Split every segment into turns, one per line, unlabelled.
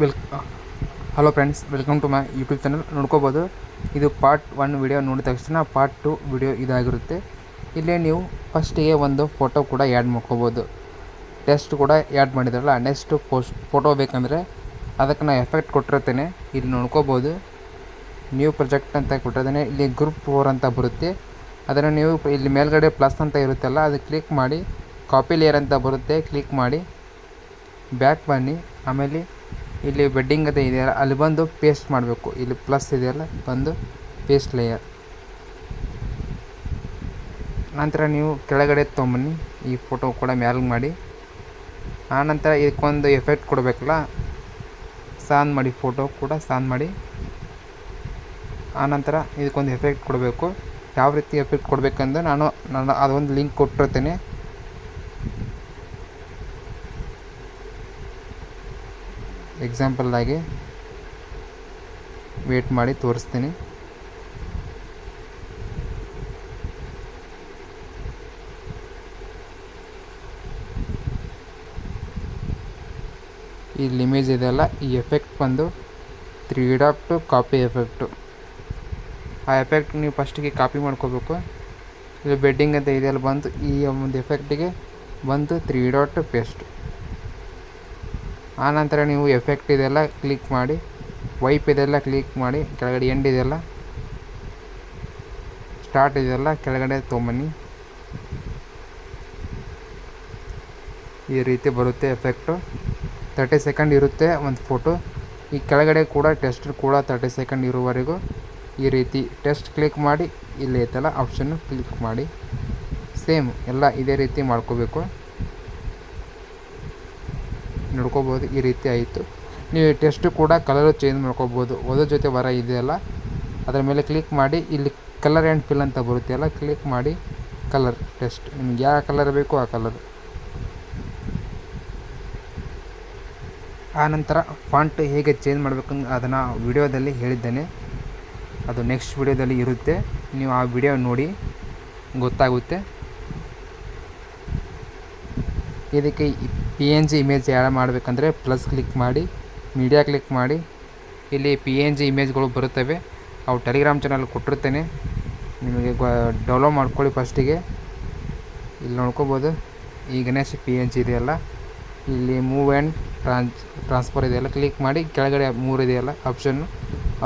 Well hello friends, welcome to my YouTube channel. ನೋಡ್ಕೋಬೋದು, ಇದು part one video ನೋಡಿದ ತಕ್ಷಣ ಪಾರ್ಟ್ ಟು ವಿಡಿಯೋ ಇದಾಗಿರುತ್ತೆ. ಇಲ್ಲೇ ನೀವು ಫಸ್ಟಿಗೆ ಒಂದು ಫೋಟೋ ಕೂಡ ಆ್ಯಡ್ ಮಾಡ್ಕೋಬೋದು. ಟೆಸ್ಟ್ ಕೂಡ ಆ್ಯಡ್ ಮಾಡಿದ್ರಲ್ಲ ನೆಕ್ಸ್ಟ್ ಪೋಸ್ಟ್ ಫೋಟೋ ಬೇಕಂದರೆ ಅದಕ್ಕೆ ನಾನು ಎಫೆಕ್ಟ್ ಕೊಟ್ಟಿರ್ತೇನೆ. ಇಲ್ಲಿ ನೋಡ್ಕೋಬೋದು ನ್ಯೂ ಪ್ರಾಜೆಕ್ಟ್ ಅಂತ ಕೊಟ್ಟಿರ್ತೇನೆ. ಇಲ್ಲಿ ಗ್ರೂಪ್ ಫೋರ್ ಅಂತ ಬರುತ್ತೆ. ಅದನ್ನು ನೀವು ಇಲ್ಲಿ ಮೇಲ್ಗಡೆ ಪ್ಲಸ್ ಅಂತ ಇರುತ್ತಲ್ಲ, ಅದು ಕ್ಲಿಕ್ ಮಾಡಿ ಕಾಪಿ ಲೇಯರ್ ಅಂತ ಬರುತ್ತೆ ಕ್ಲಿಕ್ ಮಾಡಿ ಬ್ಯಾಕ್ ಬನ್ನಿ. ಆಮೇಲೆ ಇಲ್ಲಿ ಬೆಡ್ಡಿಂಗ್ ಅದೇ ಇದೆಯಲ್ಲ, ಅಲ್ಲಿ ಬಂದು ಪೇಸ್ಟ್ ಮಾಡಬೇಕು. ಇಲ್ಲಿ ಪ್ಲಸ್ ಇದೆಯಲ್ಲ, ಬಂದು ಪೇಸ್ಟ್ ಲೇಯರ್ ನಂತರ ನೀವು ಕೆಳಗಡೆ ತೊಗೊಂಬನ್ನಿ ಈ ಫೋಟೋ ಕೂಡ ಮ್ಯಾಲ್ ಮಾಡಿ. ಆನಂತರ ಇದಕ್ಕೊಂದು ಎಫೆಕ್ಟ್ ಕೊಡಬೇಕಲ್ಲ ಸಾನ್ ಮಾಡಿ ಫೋಟೋ ಕೂಡ ಸಾನ್ ಮಾಡಿ. ಆನಂತರ ಇದಕ್ಕೊಂದು ಎಫೆಕ್ಟ್ ಕೊಡಬೇಕು. ಯಾವ ರೀತಿ ಎಫೆಕ್ಟ್ ಕೊಡಬೇಕಂದ್ರೆ ನಾನು ನಾನು ಅದೊಂದು ಲಿಂಕ್ ಕೊಟ್ಟಿರ್ತೇನೆ. ಎಕ್ಸಾಂಪಲ್ಲಾಗಿ ವೇಟ್ ಮಾಡಿ ತೋರಿಸ್ತೀನಿ. ಇಲ್ಲಿ ಇಮೇಜ್ ಇದೆಯಲ್ಲ ಈ ಎಫೆಕ್ಟ್ ಬಂದು ತ್ರೀ ಡಾಟ್ ಕಾಪಿ ಎಫೆಕ್ಟು ಆ ಎಫೆಕ್ಟ್ ನೀವು ಫಸ್ಟಿಗೆ ಕಾಪಿ ಮಾಡ್ಕೋಬೇಕು. ಇಲ್ಲಿ ಬೆಡ್ಡಿಂಗ್ ಅಂತ ಇದೆಯಲ್ಲ, ಬಂದು ಈ ಒಂದು ಎಫೆಕ್ಟಿಗೆ ಬಂದು ತ್ರೀ ಡಾಟ್ ಪೇಸ್ಟ್ ಆನಂತರ ನೀವು ಎಫೆಕ್ಟ್ ಇದೆಲ್ಲ ಕ್ಲಿಕ್ ಮಾಡಿ ವೈಪ್ ಇದೆಲ್ಲ ಕ್ಲಿಕ್ ಮಾಡಿ, ಕೆಳಗಡೆ ಎಂಡ್ ಇದೆಲ್ಲ ಸ್ಟಾರ್ಟ್ ಇದೆಲ್ಲ ಕೆಳಗಡೆ ತೊಗೊಂಬನ್ನಿ ಈ ರೀತಿ ಬರುತ್ತೆ ಎಫೆಕ್ಟು ತರ್ಟಿ ಸೆಕೆಂಡ್ ಇರುತ್ತೆ ಒಂದು ಫೋಟೋ ಈ ಕೆಳಗಡೆ ಕೂಡ ಟೆಸ್ಟ್ ಕೂಡ ತರ್ಟಿ ಸೆಕೆಂಡ್ ಇರುವವರೆಗೂ ಈ ರೀತಿ ಟೆಸ್ಟ್ ಕ್ಲಿಕ್ ಮಾಡಿ, ಇಲ್ಲಿ ಐತಲ್ಲ ಆಪ್ಷನ್ನು ಕ್ಲಿಕ್ ಮಾಡಿ. ಸೇಮ್ ಎಲ್ಲ ಇದೇ ರೀತಿ ಮಾಡ್ಕೋಬೇಕು. ನೋಡ್ಕೋಬೋದು ಈ ರೀತಿ ಆಯಿತು. ನೀವು ಟೆಸ್ಟ್ ಕೂಡ ಕಲರು ಚೇಂಜ್ ಮಾಡ್ಕೋಬೋದು. ಓದೋ ಜೊತೆ ವರ ಇದೆಯಲ್ಲ ಅದರ ಮೇಲೆ ಕ್ಲಿಕ್ ಮಾಡಿ, ಇಲ್ಲಿ ಕಲರ್ ಆ್ಯಂಡ್ ಫಿಲ್ ಅಂತ ಬರುತ್ತೆ ಅಲ್ಲ? ಕ್ಲಿಕ್ ಮಾಡಿ ಕಲರ್ ಟೆಸ್ಟ್ ನಿಮ್ಗೆ ಯಾವ ಕಲರ್ ಬೇಕೋ ಆ ಕಲರ್ ಆನಂತರ ಫಾಂಟ್ ಹೇಗೆ ಚೇಂಜ್ ಮಾಡಬೇಕು ಅದನ್ನು ವಿಡಿಯೋದಲ್ಲಿ ಹೇಳಿದ್ದೇನೆ. ಅದು ನೆಕ್ಸ್ಟ್ ವಿಡಿಯೋದಲ್ಲಿ ಇರುತ್ತೆ. ನೀವು ಆ ವಿಡಿಯೋ ನೋಡಿ, ಗೊತ್ತಾಗುತ್ತೆ. ಇದಕ್ಕೆ P N G image add ಮಾಡಬೇಕಂದ್ರೆ ಪ್ಲಸ್ ಕ್ಲಿಕ್ ಮಾಡಿ ಮೀಡಿಯಾ ಕ್ಲಿಕ್ ಮಾಡಿ. ಇಲ್ಲಿ ಪಿ ಎನ್ ಜಿ ಇಮೇಜ್ಗಳು ಬರುತ್ತವೆ. ಅವು ಟೆಲಿಗ್ರಾಮ್ ಚಾನಲ್ ಕೊಟ್ಟಿರ್ತೇನೆ. ನಿಮಗೆ ಡೌನ್ಲೋಡ್ ಮಾಡ್ಕೊಳ್ಳಿ ಫಸ್ಟಿಗೆ ಇಲ್ಲಿ ನೋಡ್ಕೋಬೋದು. ಈ ಗಣೇಶ ಪಿ ಎನ್ ಜಿ ಇದೆಯಲ್ಲ. ಇಲ್ಲಿ ಮೂವ್ ಆ್ಯಂಡ್ ಟ್ರಾನ್ಸ್ ಟ್ರಾನ್ಸ್ಫರ್ ಇದೆಯಲ್ಲ. ಕ್ಲಿಕ್ ಮಾಡಿ, ಕೆಳಗಡೆ ಮೂರು ಇದೆಯಲ್ಲ ಆಪ್ಷನ್ನು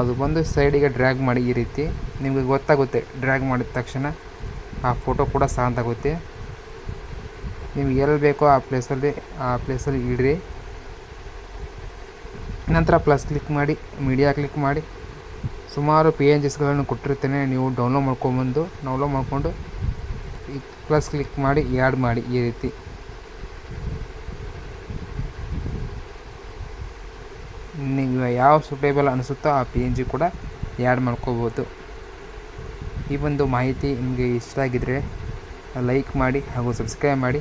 ಅದು ಬಂದು ಸೈಡಿಗೆ ಡ್ರ್ಯಾಗ್ ಮಾಡಿ ಈ ರೀತಿ. ನಿಮಗೆ ಗೊತ್ತಾಗುತ್ತೆ. ಡ್ರ್ಯಾಗ್ ಮಾಡಿದ ತಕ್ಷಣ ಆ ಫೋಟೋ ಕೂಡ ಸಾಂತಾಗುತ್ತೆ ನಿಮ್ಗೆ ಎಲ್ಲಿ ಬೇಕೋ ಆ ಪ್ಲೇಸಲ್ಲಿ ಆ ಪ್ಲೇಸಲ್ಲಿ ಇಡ್ರಿ. ನಂತರ ಪ್ಲಸ್ ಕ್ಲಿಕ್ ಮಾಡಿ ಮೀಡಿಯಾ ಕ್ಲಿಕ್ ಮಾಡಿ. ಸುಮಾರು ಪಿ ಎನ್ ಜಿಸ್ಗಳನ್ನು ಕೊಟ್ಟಿರ್ತೇನೆ, ನೀವು ಡೌನ್ಲೋಡ್ ಮಾಡ್ಕೊಂಬಂದು ಡೌನ್ಲೋಡ್ ಮಾಡಿಕೊಂಡು ಪ್ಲಸ್ ಕ್ಲಿಕ್ ಮಾಡಿ ಆ್ಯಡ್ ಮಾಡಿ ಈ ರೀತಿ. ನೀವು ಯಾವ ಸೂಟೇಬಲ್ ಅನಿಸುತ್ತೋ ಆ ಪಿ ಎನ್ ಜಿ ಕೂಡ ಆ್ಯಡ್ ಮಾಡ್ಕೋಬೋದು. ಈ ಒಂದು ಮಾಹಿತಿ ನಿಮಗೆ ಇಷ್ಟ ಆಗಿದ್ದರೆ ಲೈಕ್ ಮಾಡಿ ಹಾಗೂ ಸಬ್ಸ್ಕ್ರೈಬ್ ಮಾಡಿ.